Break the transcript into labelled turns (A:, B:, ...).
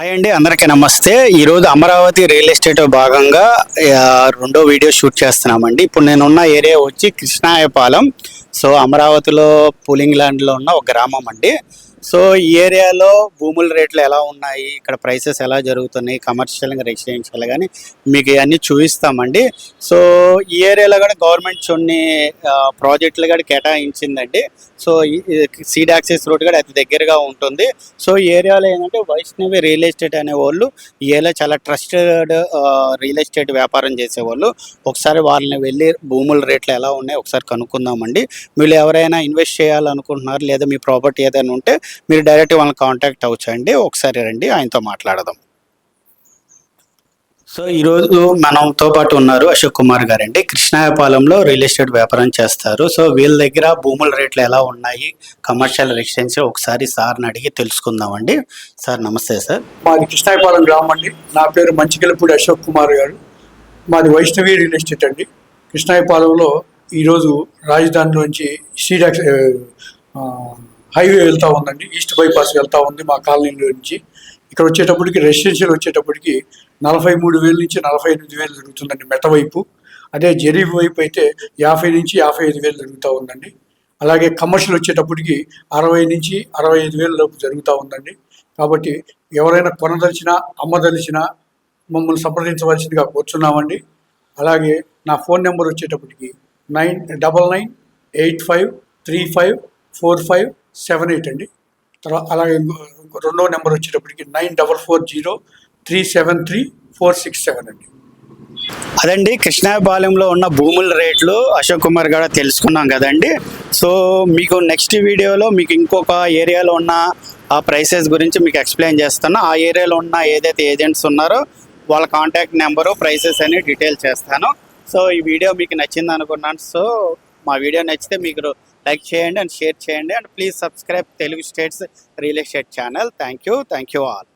A: Hi అండి అందరికీ నమస్తే. ఈరోజు అమరావతి రియల్ ఎస్టేట్ భాగంగా రెండో వీడియో షూట్ చేస్తున్నామండి. ఇప్పుడు నేను ఉన్న ఏరియా వచ్చి కృష్ణాయపాలెం. సో అమరావతిలో పూలింగ్ ల్యాండ్లో ఉన్న ఒక గ్రామం అండి. సో ఈ ఏరియాలో భూముల రేట్లు ఎలా ఉన్నాయి? ఇక్కడ ప్రైసెస్ ఎలా జరుగుతున్నాయి? కమర్షియల్ రెసిడెన్షియల్ కానీ మీకు ఇవన్నీ చూపిస్తామండి. సో ఈ ఏరియాలో కూడా గవర్నమెంట్ కొన్ని ప్రాజెక్టులు కూడా కేటాయించిందండి. సో సీడ్ యాక్సెస్ రోడ్ కూడా అతి దగ్గరగా ఉంటుంది. సో ఈ ఏరియాలో ఏంటంటే వైష్ణవి రియల్ ఎస్టేట్ అనే వాళ్ళు ఈ చాలా ట్రస్టెడ్ రియల్ ఎస్టేట్ వ్యాపారం చేసేవాళ్ళు. ఒకసారి వాళ్ళని వెళ్ళి భూముల రేట్లు ఎలా ఉన్నాయి ఒకసారి కనుక్కుందామండి. మీరు ఎవరైనా ఇన్వెస్ట్ చేయాలనుకుంటున్నారు లేదా మీ ప్రాపర్టీ ఏదైనా ఉంటే మీరు డైరెక్ట్ వాళ్ళని కాంటాక్ట్ అవ్వచ్చండి. ఒకసారి రండి ఆయనతో మాట్లాడదాం. సో ఈరోజు మనతో పాటు ఉన్నారు అశోక్ కుమార్ గారు అండి కృష్ణాయపాలెంలో రియల్ ఎస్టేట్ వ్యాపారం చేస్తారు. సో వీళ్ళ దగ్గర భూముల రేట్లు ఎలా ఉన్నాయి? కమర్షియల్ రెసిడెన్షియల్ ఒకసారి సార్ని అడిగి తెలుసుకుందామండి. సార్ నమస్తే సార్.
B: మాది కృష్ణాయపాలెం గ్రామం అండి. నా పేరు మంచికెలపూడి అశోక్ కుమార్ గారు. మాది వైష్ణవి రియల్ ఎస్టేట్ అండి. కృష్ణాయపాలెంలో ఈరోజు రాజధానిలోంచి సీడాక్స్ హైవే వెళ్తూ ఉందండి ఈస్ట్ బైపాస్ వెళ్తూ ఉంది మా కాలనీలో నుంచి. ఇక్కడ వచ్చేటప్పటికి రెసిడెన్షియల్ వచ్చేటప్పటికి నలభై మూడు వేల నుంచి నలభై ఎనిమిది వేలు జరుగుతుందండి మెట వైపు. అదే జరీఫ్ వైపు అయితే యాభై నుంచి యాభై ఐదు వేలు జరుగుతూ ఉందండి. అలాగే కమర్షియల్ వచ్చేటప్పటికి అరవై నుంచి అరవై ఐదు వేల లోపు జరుగుతూ ఉందండి. కాబట్టి ఎవరైనా కొనదలిచినా అమ్మదలిచినా మమ్మల్ని సంప్రదించవలసిందిగా కూర్చున్నామండి. అలాగే నా ఫోన్ నెంబర్ వచ్చేటప్పటికి nine double nine eight five three five four five seven eight అండి. తర్వాత అలాగే రెండో నెంబర్ వచ్చేటప్పటికి nine double four zero three seven three four six seven అండి.
A: అదండి కృష్ణాపాలెంలో ఉన్న భూముల రేట్లు అశోక్ కుమార్ గారు తెలుసుకున్నాం కదండి. సో మీకు నెక్స్ట్ వీడియోలో మీకు ఇంకొక ఏరియాలో ఉన్న ఆ ప్రైసెస్ గురించి మీకు ఎక్స్ప్లెయిన్ చేస్తాను. ఆ ఏరియాలో ఉన్న ఏదైతే ఏజెంట్స్ ఉన్నారో వాళ్ళ కాంటాక్ట్ నెంబరు ప్రైసెస్ అని డీటెయిల్ చేస్తాను. సో ఈ వీడియో మీకు నచ్చింది అనుకున్నాను. సో మా వీడియో నచ్చితే మీకు లైక్ చేయండి అండ్ షేర్ చేయండి and please subscribe Telugu states real estate channel thank you thank you all